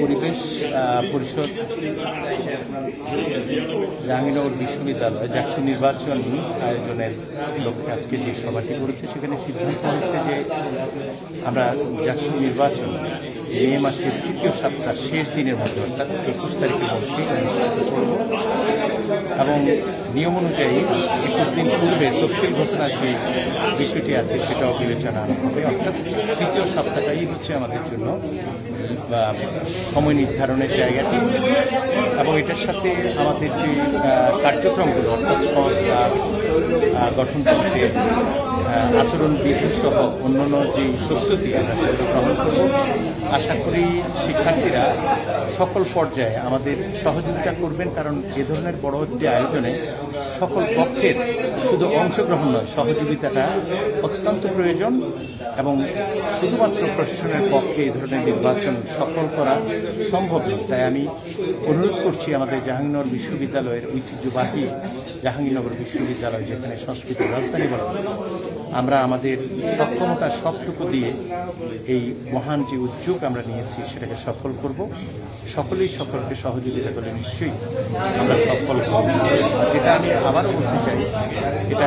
পরিবেশ পরিষদ জাহাঙ্গীরনগর বিশ্ববিদ্যালয় জাতীয় নির্বাচন আয়োজনের লক্ষ্যে আজকে যে সভাটি করেছে, সেখানে সিদ্ধান্ত হয়েছে যে আমরা জাতীয় নির্বাচন মে মাসের তৃতীয় সপ্তাহ শেষ দিনের মধ্যে, অর্থাৎ একুশ তারিখের মধ্যে করব। এবং নিয়ম অনুযায়ী একুশ দিন পূর্বে তফসিল ঘোষণার যে বিষয়টি আছে সেটাও বিবেচনা হবে। অর্থাৎ তৃতীয় সপ্তাহটাই হচ্ছে আমাদের জন্য সময় নির্ধারণের জায়গাটি। এবং এটার সাথে আমাদের যে কার্যক্রমগুলো, অর্থাৎ সংস্কার গঠনতন্ত্রের আচরণবিধি সহ অন্যান্য যে প্রস্তুতি আমরা সেগুলো গ্রহণ করব। আশা করি শিক্ষার্থীরা সকল পর্যায়ে আমাদের সহযোগিতা করবেন, কারণ এ ধরনের বড় একটি আয়োজনে সকল পক্ষের শুধু অংশগ্রহণ নয়, সহযোগিতাটা অত্যন্ত প্রয়োজন এবং শুধুমাত্র প্রশাসনের পক্ষে এই ধরনের নির্বাচন সফল করা সম্ভব নয়। তাই আমি অনুরোধ করছি আমাদের জাহাঙ্গীরনগর বিশ্ববিদ্যালয়ের ঐতিহ্যবাহী জাহাঙ্গীরনগর বিশ্ববিদ্যালয়, যেখানে সংস্কৃতির রাজধানী বলা আমরা আমাদের সক্ষমতা সবটুকু দিয়ে এই মহান যে উদ্যোগ আমরা নিয়েছি, সেটাকে সফল করব। সকলেই সকলকে সহযোগিতা করলে নিশ্চয়ই আমরা সফল হব। যেটা আমি আবারও বলতে চাই, এটা